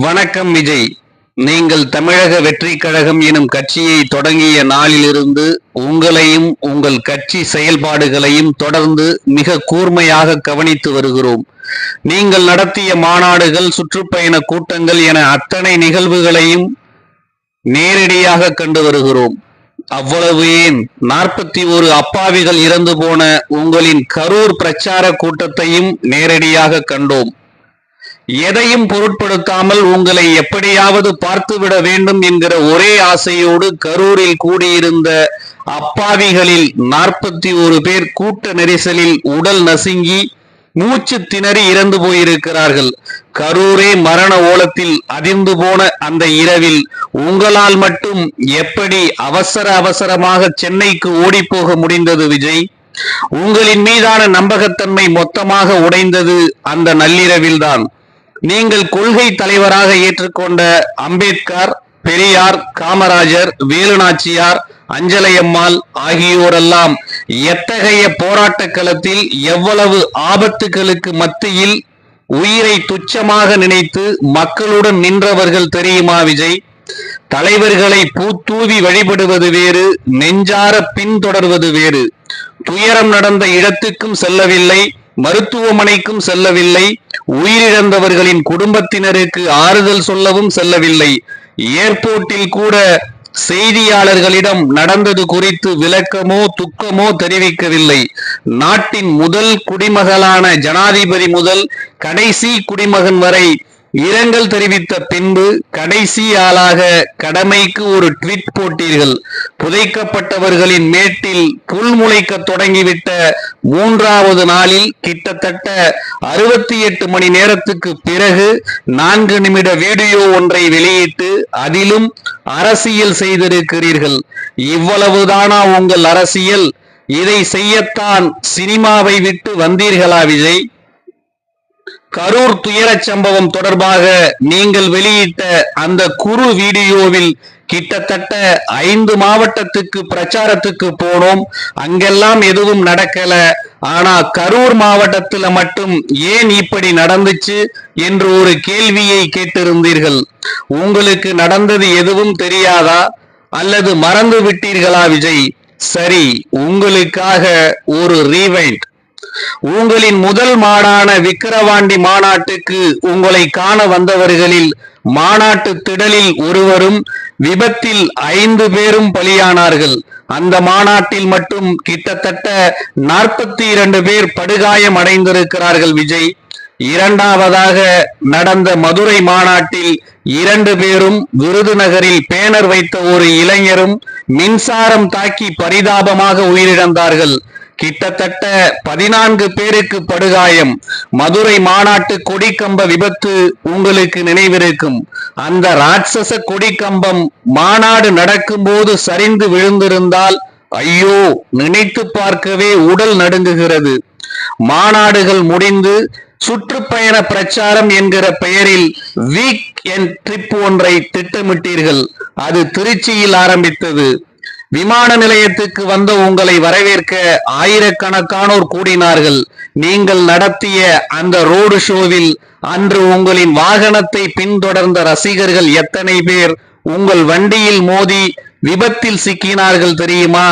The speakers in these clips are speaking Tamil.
வணக்கம் விஜய். நீங்கள் தமிழக வெற்றி கழகம் எனும் கட்சியை தொடங்கிய நாளிலிருந்து உங்களையும் உங்கள் கட்சி செயல்பாடுகளையும் தொடர்ந்து மிக கூர்மையாக கவனித்து வருகிறோம். நீங்கள் நடத்திய மாநாடுகள் சுற்றுப்பயண கூட்டங்கள் என அத்தனை நிகழ்வுகளையும் நேரடியாக கண்டு வருகிறோம். அவ்வளவு ஏன்? நாற்பத்தி ஒரு அப்பாவிகள் இறந்து போன உங்களின் கரூர் பிரச்சார கூட்டத்தையும் நேரடியாக கண்டோம். எதையும் பொருட்படுத்தாமல் உங்களை எப்படியாவது பார்த்துவிட வேண்டும் என்கிற ஒரே ஆசையோடு கரூரில் கூடியிருந்த அப்பாவிகளில் நாற்பத்தி ஒரு பேர் கூட்ட நெரிசலில் உடல் நசுங்கி மூச்சு திணறி இறந்து போயிருக்கிறார்கள். கரூரே மரண ஓலத்தில் அதிர்ந்து போன அந்த இரவில் உங்களால் மட்டும் எப்படி அவசர அவசரமாக சென்னைக்கு ஓடிப்போக முடிந்தது விஜய்? உங்களின் மீதான நம்பகத்தன்மை மொத்தமாக உடைந்தது அந்த நள்ளிரவில்தான். நீங்கள் கொள்கை தலைவராக ஏற்றுக்கொண்ட அம்பேத்கர் பெரியார் காமராஜர் வேலுநாச்சியார் அஞ்சலையம்மாள் ஆகியோரெல்லாம் எத்தகைய போராட்ட களத்தில் எவ்வளவு ஆபத்துகளுக்கு மத்தியில் உயிரை துச்சமாக நினைத்து மக்களுடன் நின்றவர்கள் தெரியுமா விஜய்? தலைவர்களை பூத்தூவி வழிபடுவது வேறு நெஞ்சார பின்தொடர்வது வேறு. துயரம் நடந்த இடத்துக்கும் செல்லவில்லை மருத்துவமனைக்கும் செல்லவில்லை. உயிரிழந்தவர்களின் குடும்பத்தினருக்கு ஆறுதல் சொல்லவும் செல்லவில்லை. ஏர்போர்ட்டில் கூட செய்தியாளர்களிடம் நடந்தது குறித்து விளக்கமோ துக்கமோ தெரிவிக்கவில்லை. நாட்டின் முதல் குடிமகளான ஜனாதிபதி முதல் கடைசி குடிமகன் வரை இரங்கல் தெரிவித்த பின்பு கடைசி ஆளாக கடமைக்கு ஒரு ட்வீட் போட்டீர்கள். புதைக்கப்பட்டவர்களின் மேட்டில் புல் முளைக்க தொடங்கிவிட்ட மூன்றாவது நாளில் கிட்டத்தட்ட அறுபத்தி எட்டு மணி நேரத்துக்கு பிறகு நான்கு நிமிட வீடியோ ஒன்றை வெளியிட்டு அதிலும் அரசியல் செய்திருக்கிறீர்கள். இவ்வளவுதானா உங்கள் அரசியல்? இதை செய்யத்தான் சினிமாவை விட்டு வந்தீர்களா விஜய்? கரூர் துயரச் சம்பவம் தொடர்பாக நீங்கள் வெளியிட்ட அந்த குறு வீடியோவில் கிட்டத்தட்ட ஐந்து மாவட்டத்துக்கு பிரச்சாரத்துக்கு போனோம். அங்கெல்லாம் எதுவும் நடக்கல. ஆனா கரூர் மாவட்டத்துல மட்டும் ஏன் இப்படி நடந்துச்சு என்று ஒரு கேள்வியை கேட்டிருந்தீர்கள். உங்களுக்கு நடந்தது எதுவும் தெரியாதா? அல்லது மறந்து விட்டீர்களா விஜய்? சரி உங்களுக்காக ஒரு ரீவைண்ட் உங்களின் முதல் மாடான விக்கிரவாண்டி மாநாட்டுக்கு உங்களை காண வந்தவர்களில் மாநாட்டு திடலில் ஒருவரும் விபத்தில் ஐந்து பேரும் பலியானார்கள். அந்த மாநாட்டில் மட்டும் கிட்டத்தட்ட நாற்பத்தி இரண்டு பேர் படுகாயம் அடைந்திருக்கிறார்கள் விஜய். இரண்டாவதாக நடந்த மதுரை மாநாட்டில் இரண்டு பேரும் விருதுநகரில் பேனர் வைத்த ஒரு இளைஞரும் மின்சாரம் தாக்கி பரிதாபமாக உயிரிழந்தார்கள். கிட்டத்தட்ட பதினான்கு பேருக்கு படுகாயம். மதுரை மாநாட்டு கொடிக்கம்ப விபத்து உங்களுக்கு நினைவிருக்கும். அந்த ராட்சச கொடிக்கம்பம் மாநாடு நடக்கும்போது சரிந்து விழுந்திருந்தால் ஐயோ நினைத்து பார்க்கவே உடல் நடுங்குகிறது. மாநாடுகள் முடிந்து சுற்றுப்பயண பிரச்சாரம் என்கிற பெயரில் வீக் என் ட்ரிப் ஒன்றை திட்டமிட்டீர்கள். அது திருச்சியில் ஆரம்பித்தது. விமான நிலையத்துக்கு வந்த உங்களை வரவேற்க ஆயிரக்கணக்கானோர் கூடினார்கள். நீங்கள் நடத்திய அந்த ரோடு ஷோவில் அன்று உங்களின் வாகனத்தை பின்தொடர்ந்த ரசிகர்கள் எத்தனை பேர் உங்கள் வண்டியில் மோதி விபத்தில் சிக்கினார்கள் தெரியுமா?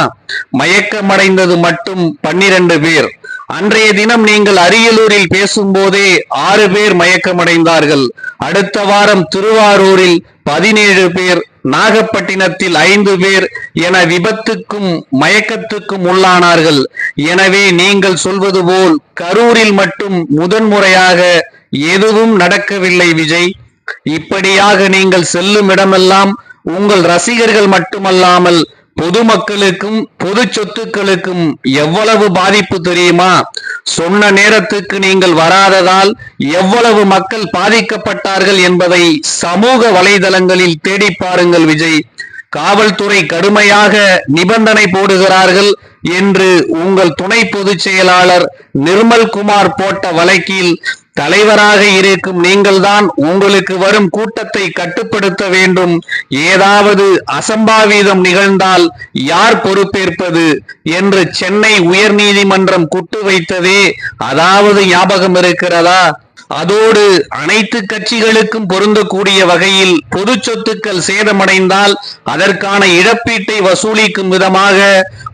மயக்கமடைந்தது மட்டும் பன்னிரண்டு பேர். அன்றைய தினம் நீங்கள் அரியலூரில் பேசும்போதே ஆறு பேர் மயக்கமடைந்தார்கள். அடுத்த வாரம் திருவாரூரில் பதினேழு பேர் நாகப்பட்டினத்தில் ஐந்து பேர் என விபத்துக்கும் மயக்கத்துக்கும் உள்ளானார்கள். எனவே நீங்கள் சொல்வது போல் கரூரில் மட்டும் முதன்முறையாக எதுவும் நடக்கவில்லை விஜய். இப்படியாக நீங்கள் செல்லும் இடமெல்லாம் உங்கள் ரசிகர்கள் மட்டுமல்லாமல் பொதுமக்களுக்கும் பொது சொத்துக்களுக்கும் எவ்வளவு பாதிப்பு தெரியுமா? சொன்ன நேரத்துக்கு நீங்கள் வராததால் எவ்வளவு மக்கள் பாதிக்கப்பட்டார்கள் என்பதை சமூக வலைதளங்களில் தேடி பாருங்கள் விஜய். காவல்துறை கடுமையாக நிபந்தனை போடுகிறார்கள் என்று உங்கள் துணை பொதுச் செயலாளர் நிர்மல் குமார் போட்ட வழக்கில் தலைவராக இருக்கும் நீங்கள்தான் உங்களுக்கு வரும் கூட்டத்தை கட்டுப்படுத்த வேண்டும். ஏதாவது அசம்பாவிதம் நிகழ்ந்தால் யார் பொறுப்பேற்பது என்று சென்னை உயர்நீதிமன்றம் குட்டு வைத்ததே. அதாவது ஞாபகம் இருக்கிறதா? அதோடு அனைத்து கட்சிகளுக்கும் பொருந்தக்கூடிய வகையில் பொது சொத்துக்கள் சேதமடைந்தால் அதற்கான இழப்பீட்டை வசூலிக்கும் விதமாக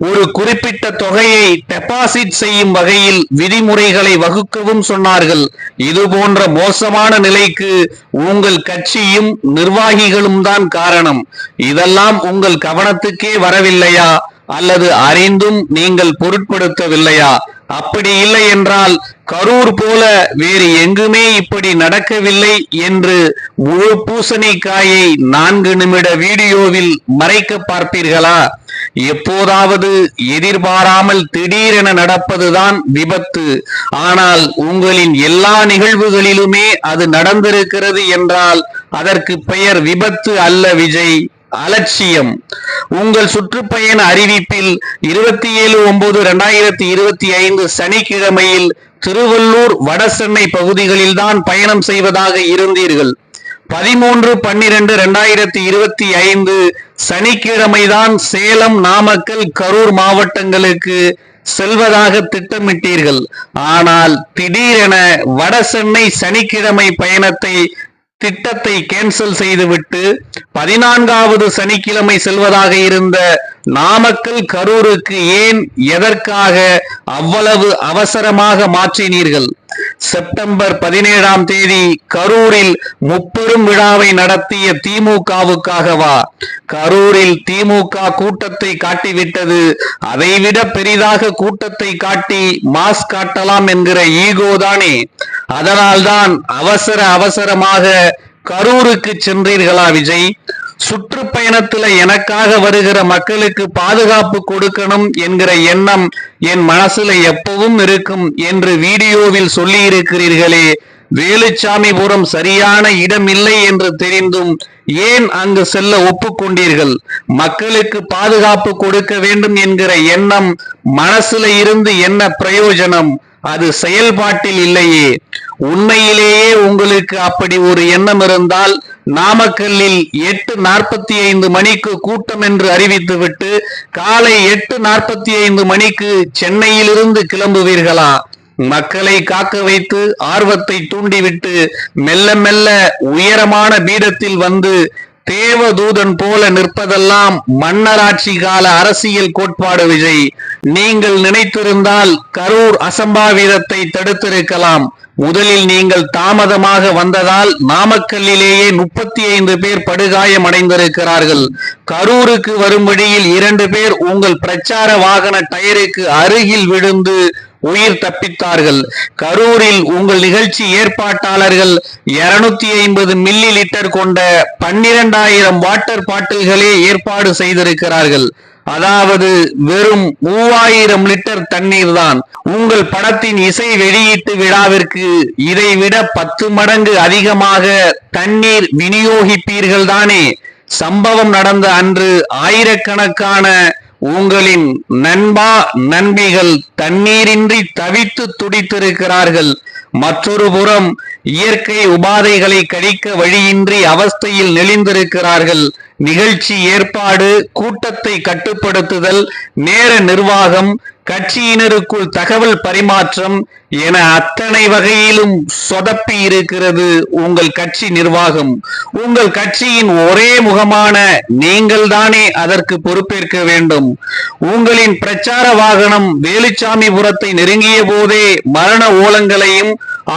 ஒரு குறிப்பிட்ட தொகையை டெபாசிட் செய்யும் வகையில் விதிமுறைகளை வகுக்கவும் சொன்னார்கள். இது போன்ற மோசமான நிலைக்கு உங்கள் கட்சியும் நிர்வாகிகளும் தான் காரணம். இதெல்லாம் உங்கள் கவனத்துக்கே வரவில்லையா? அல்லது அறிந்தும் நீங்கள் பொருட்படுத்தவில்லையா? அப்படி இல்லை என்றால் கரூர் போல வேறு எங்குமே இப்படி நடக்கவில்லை என்று முழு பூசணிக்காயை நான்கு நிமிட வீடியோவில் மறைக்க பார்ப்பீர்களா? எப்போதாவது எதிர்பாராமல் திடீரென நடப்பதுதான் விபத்து. ஆனால் உங்களின் எல்லா நிகழ்வுகளிலுமே அது நடந்திருக்கிறது என்றால் அதற்கு பெயர் விபத்து அல்ல விஜய். அலட்சியம். உங்கள் சுற்றுப்பயண அறிவிப்பில் இருபத்தி ஏழு ஒன்பது இரண்டாயிரத்தி இருபத்தி ஐந்து சனிக்கிழமையில் திருவள்ளூர் வடசென்னை பகுதிகளில் தான் பயணம் செய்வதாக இருந்தீர்கள். பதிமூன்று பன்னிரண்டு இரண்டாயிரத்தி இருபத்தி ஐந்து சனிக்கிழமைதான் சேலம் நாமக்கல் கரூர் மாவட்டங்களுக்கு செல்வதாக திட்டமிட்டீர்கள். ஆனால் திடீரென வடசென்னை சனிக்கிழமை பயணத்தை திட்டத்தை கேன்சல் செய்துவிட்டு பதினான்காவது சனிக்கிழமை செல்வதாக இருந்த நாமக்கல் கரூருக்கு ஏன் எதற்காக அவ்வளவு அவசரமாக மாற்றினீர்கள்? செப்டம்பர் பதினேழாம் தேதி கரூரில் முப்பெரும் விழாவை நடத்திய திமுகவுக்காகவா கரூரில் திமுக கூட்டத்தை காட்டிவிட்டது. அதைவிட பெரிதாக கூட்டத்தை காட்டி மாஸ் காட்டலாம் என்கிற ஈகோ தானே. அதனால்தான் அவசர அவசரமாக கரூருக்கு சென்றீர்களா விஜய்? சுற்றுப்பயணத்துல எனக்காக வருகிற மக்களுக்கு பாதுகாப்பு கொடுக்கணும் என்கிற எண்ணம் என் மனசுல எப்பவும் இருக்கும் என்று வீடியோவில் சொல்லி இருக்கிறீர்களே வேலுச்சாமிபுரம் சரியான இடம் இல்லை என்று தெரிந்தும் ஏன் அங்கு செல்ல ஒப்புக்கொண்டீர்கள்? மக்களுக்கு பாதுகாப்பு கொடுக்க வேண்டும் என்கிற எண்ணம் மனசுல இருந்து என்ன பிரயோஜனம்? அது செயல்பாட்டில் இல்லையே. உண்மையிலேயே உங்களுக்கு அப்படி ஒரு எண்ணம் இருந்தால் நாமக்கல்லில் எட்டு நாற்பத்தி ஐந்து மணிக்கு கூட்டம் என்று அறிவித்துவிட்டு காலை எட்டு நாற்பத்தி ஐந்து மணிக்கு சென்னையிலிருந்து கிளம்புவீர்களா? மக்களை காக்க வைத்து ஆர்வத்தை தூண்டிவிட்டு மெல்ல மெல்ல உயரமான பீடத்தில் வந்து தேவதூதன் போல நிற்பதெல்லாம் மன்னராட்சி கால அரசியல் கோட்பாடு விஜய். நீங்கள் நினைத்திருந்தால் கரூர் அசம்பாவிதத்தை தடுத்திருக்கலாம். முதலில் நீங்கள் தாமதமாக வந்ததால் நாமக்கல்லிலேயே முப்பத்தி ஐந்து பேர் படுகாயம் அடைந்திருக்கிறார்கள் கரூருக்கு வரும் வழியில் இரண்டு பேர் உங்கள் பிரச்சார வாகன டயருக்கு அருகில் விழுந்து உயிர் தப்பித்தார்கள். கரூரில் உங்கள் நிகழ்ச்சி ஏற்பாட்டாளர்கள் இருநூத்தி ஐம்பது மில்லி லிட்டர் கொண்ட பன்னிரண்டாயிரம் வாட்டர் பாட்டில்களே ஏற்பாடு செய்திருக்கிறார்கள். அதாவது வெறும் மூவாயிரம் லிட்டர் தண்ணீர் தான். உங்கள் படத்தின் இசை வெளியீட்டு விழாவிற்கு இதைவிட பத்து மடங்கு அதிகமாக தண்ணீர் விநியோகிப்பீர்கள் தானே சம்பவம் நடந்த அன்று ஆயிரக்கணக்கான உங்களின் நண்பா நண்பிகள் தண்ணீரின்றி தவித்து துடித்திருக்கிறார்கள். மற்றொரு புறம் இயற்கை உபாதைகளை கழிக்க வழியின்றி அவஸ்தையில் நெளிந்திருக்கிறார்கள். நிகழ்ச்சி ஏற்பாடு கூட்டத்தை கட்டுப்படுத்துதல் நேர நிர்வாகம் கட்சியினருக்குள் தகவல் பரிமாற்றம் என அத்தனை வகையிலும் சொதப்பி இருக்கிறது உங்கள் கட்சி நிர்வாகம். உங்கள் கட்சியின் ஒரே முகமான நீங்கள் தானே அதற்கு பொறுப்பேற்க வேண்டும். உங்களின் பிரச்சார வாகனம் வேலுச்சாமிபுரத்தை நெருங்கிய போதே மரண ஓலங்களையும்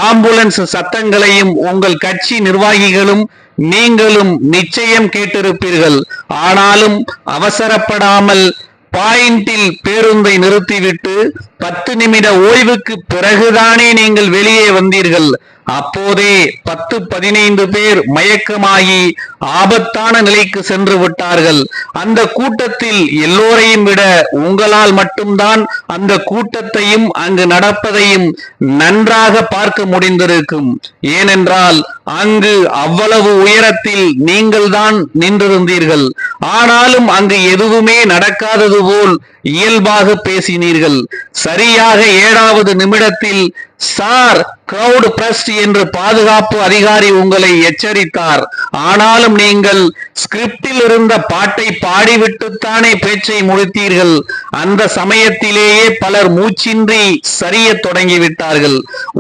ஆம்புலன்ஸ் சத்தங்களையும் உங்கள் கட்சி நிர்வாகிகளும் நீங்களும் நிச்சயம் கேட்டிருப்பீர்கள். ஆனாலும் அவசரப்படாமல் பாயிண்டில் பேருந்தை நிறுத்திவிட்டு பத்து நிமிட ஓய்வுக்கு பிறகுதானே நீங்கள் வெளியே வந்தீர்கள். அப்போதே பத்து பதினைந்து பேர் மயக்கமாகி ஆபத்தான நிலைக்கு சென்று விட்டார்கள். அந்த கூட்டத்தில் எல்லோரையும் விட உங்களால் மட்டும்தான் அந்த கூட்டத்தையும் அங்கு நடப்பதையும் நன்றாக பார்க்க முடிந்திருக்கும். ஏனென்றால் அங்கு அவ்வளவு உயரத்தில் நீங்கள்தான் நின்றிருந்தீர்கள். ஆனாலும் அங்கு எதுவுமே நடக்காதது போல் இயல்பாக பேசினீர்கள். சரியாக ஏழாவது நிமிடத்தில் சார் கிரவுட் பிரஸ்ட் என்று பாதுகாப்பு அதிகாரி உங்களை எச்சரித்தார். ஆனாலும் நீங்கள் ஸ்கிரிப்டில் இருந்த பாட்டை பாடிவிட்டுத்தானே பேச்சை முடித்தீர்கள். அந்த சமயத்திலேயே பலர் மூச்சின்றி சரிய தொடங்கிவிட்டார்கள்.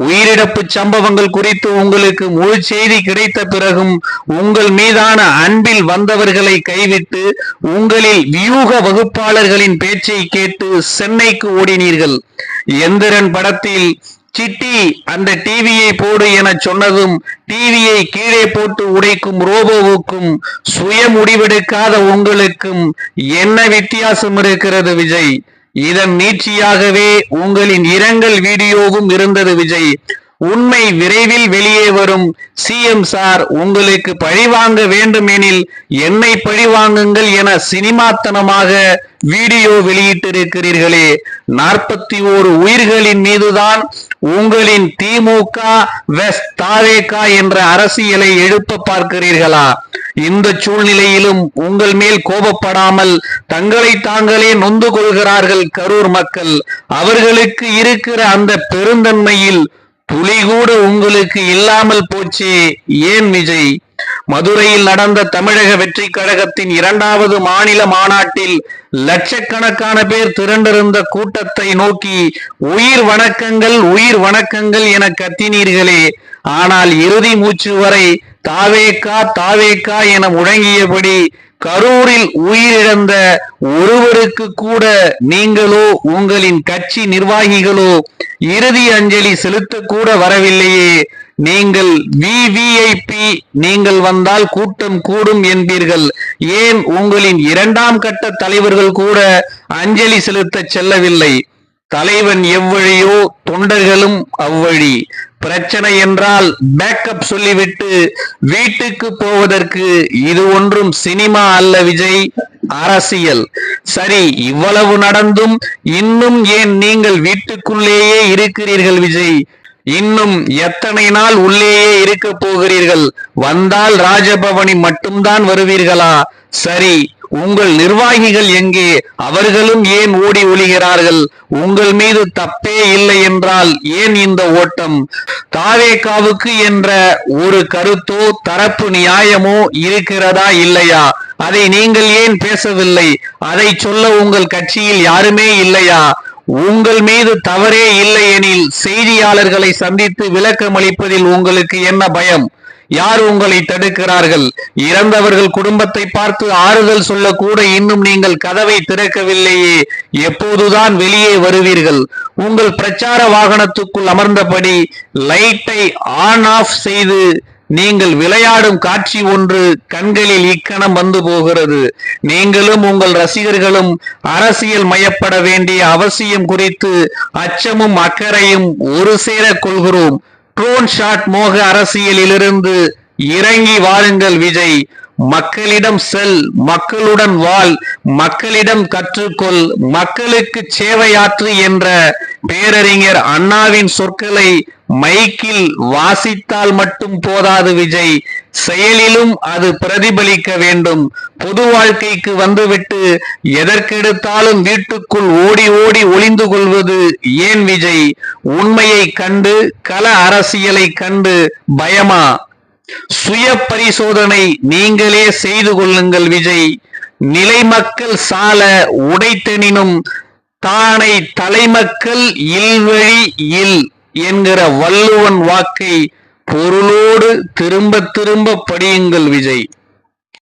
உயிரிழப்பு சம்பவங்கள் குறித்து உங்களுக்கு முழு செய்தி கிடைத்த பிறகும் உங்கள் மீதான அன்பில் வந்தவர்களை கைவிட்டு உங்களில் வியூக வகுப்பாளர்களின் பேச்சை கேட்டு சென்னைக்கு ஓடினீர்கள். எந்திரன் படத்தில் சிட்டி அந்த டிவியை போடு என சொன்னதும் டிவியை கீழே போட்டு உடைக்கும் ரோபோவுக்கும் சுய முடிவெடுக்காத உங்களுக்கும் என்ன வித்தியாசம் இருக்கிறது விஜய்? இதன் நீட்சியாகவே உங்களின் இரங்கல் வீடியோவும் இருந்தது விஜய். உண்மை விரைவில் வெளியே வரும். சிஎம் சார் உங்களுக்கு பழிவாங்க வேண்டுமெனில் என்னை பழிவாங்குங்கள் என சினிமாத்தனமாக வீடியோ வெளியிட்டிருக்கிறீர்களே. நாற்பத்தி ஓரு உயிர்களின் மீதுதான் உங்களின் திமுக வெஸ் தாவேகா என்ற அரசியலை எழுப்ப பார்க்கிறீர்களா? இந்த சூழ்நிலையிலும் உங்கள் மேல் கோபப்படாமல் தங்களை தாங்களே நொந்து கொள்கிறார்கள் கரூர் மக்கள். அவர்களுக்கு இருக்கிற அந்த பெருந்தன்மையில் துளி கூட உங்களுக்கு இல்லாமல் போச்சு. ஏன் விஜய்? மதுரையில் நடந்த தமிழக வெற்றி கழகத்தின் இரண்டாவது மாநில மாநாட்டில் லட்சக்கணக்கான பேர் திரண்டிருந்த கூட்டத்தை நோக்கி உயிர் வணக்கங்கள் உயிர் வணக்கங்கள் என கத்தினீர்களே. ஆனால் இறுதி மூச்சு வரை தாவேக்கா தாவேக்கா என முழங்கியபடி கரூரில் உயிரிழந்த ஒருவருக்கு கூட நீங்களோ உங்களின் கட்சி நிர்வாகிகளோ இறுதி அஞ்சலி செலுத்த கூட வரவில்லையே. நீங்கள் விவிஐபி நீங்கள் வந்தால் கூட்டம் கூடும் என்பீர்கள். ஏன் உங்களின் இரண்டாம் கட்ட தலைவர்கள் கூட அஞ்சலி செலுத்த செல்லவில்லை? தலைவன் எவ்வழியோ தொண்டர்களும் அவ்வழி. பிரச்சனை என்றால் பேக்கப் சொல்லிவிட்டு வீட்டுக்கு போவதற்கு இது ஒன்றும் சினிமா அல்ல விஜய் அரசியல். சரி இவ்வளவு நடந்தும் இன்னும் ஏன் நீங்கள் வீட்டுக்குள்ளேயே இருக்கிறீர்கள் விஜய்? இன்னும் எத்தனை நாள் உள்ளேயே இருக்க போகிறீர்கள்? வந்தால் ராஜபவனி மட்டும்தான் வருவீர்களா? சரி உங்கள் நிர்வாகிகள் எங்கே? அவர்களும் ஏன் ஓடி ஒளிகிறார்கள்? உங்கள் மீது தப்பே இல்லை என்றால் ஏன் இந்த ஓட்டம்? தாவேக்காவுக்கு என்ற ஒரு கருத்தோ தரப்பு நியாயமோ இருக்கிறதா இல்லையா? அதை நீங்கள் ஏன் பேசவில்லை? அதை சொல்ல உங்கள் கட்சியில் யாருமே இல்லையா? உங்கள் மீது தவறே இல்லை எனில் செய்தியாளர்களை சந்தித்து விளக்கம் அளிப்பதில் உங்களுக்கு என்ன பயம்? யார் உங்களை தடுக்கிறார்கள்? இறந்தவர்கள் குடும்பத்தை பார்த்து ஆறுதல் சொல்லக்கூட இன்னும் நீங்கள் கதவை திறக்கவில்லையே எப்போதுதான் வெளியே வருவீர்கள்? உங்கள் பிரச்சார வாகனத்துக்குள் அமர்ந்தபடி லைட்டை ஆன் ஆஃப் செய்து நீங்கள் விளையாடும் காட்சி ஒன்று கண்களில் இக்கணம் வந்து போகிறது. நீங்களும் உங்கள் ரசிகர்களும் அரசியல் மயப்பட வேண்டிய அவசியம் குறித்து அச்சமும் அக்கறையும் ஒரு சேர கொள்கிறோம். ட்ரோன் ஷாட் மோக அரசியலிலிருந்து இறங்கி வாருங்கள் விஜய். மக்களிடம் செல் மக்களுடன் வாழ் மக்களிடம் கற்றுக்கொள் மக்களுக்கு சேவையாற்று என்ற பேரறிஞர் அண்ணாவின் சொற்களை மைக்கில் வாசித்தால் மட்டும் போதாது விஜய். செயலிலும் அது பிரதிபலிக்க வேண்டும். பொது வாழ்க்கைக்கு வந்துவிட்டு எதற்கெடுத்தாலும் வீட்டுக்குள் ஓடி ஓடி ஒளிந்து கொள்வது ஏன் விஜய்? உண்மையை கண்டு கல அரசியலை கண்டு பயமா? சுய பரிசோதனை நீங்களே செய்து கொள்ளுங்கள் விஜய். நிலை மக்கள் சால உடைத்தெனினும் தானை தலைமக்கள் இல்வழி இல். என்கிற வள்ளுவன் வாக்கை பொருளோடு திரும்ப திரும்ப படியுங்கள் விஜய்.